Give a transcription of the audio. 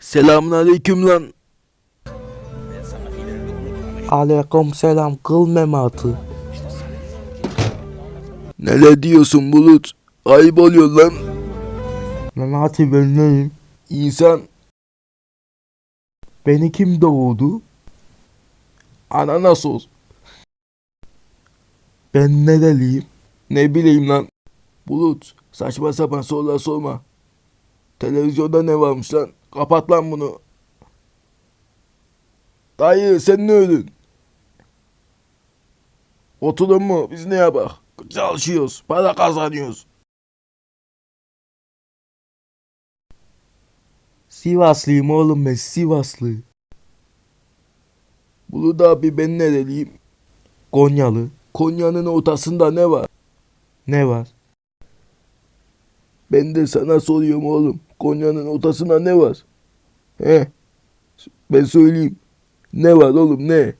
Selamun aleyküm lan. Aleyküm selam kıl mematı. Neler diyorsun Bulut? Ayıp oluyor lan. Memati ben neyim? İnsan Beni kim doğurdu? ananas ol. Ben nereliyim? Ne bileyim lan. Bulut saçma sapan sorular sorma. Televizyonda ne varmış lan? Kapat lan bunu. Dayı sen ne öldün? Oturun mu? Biz ne yapak? Çalışıyoruz. Para kazanıyoruz. Sivaslıyım oğlum ben Sivaslı. Bulut abi ben nereliyim? Konyalı. Konya'nın ortasında ne var? Ne var? Ben de sana soruyorum oğlum. Konya'nın ortasında ne var? He? Ben söyleyeyim. Ne var oğlum ne?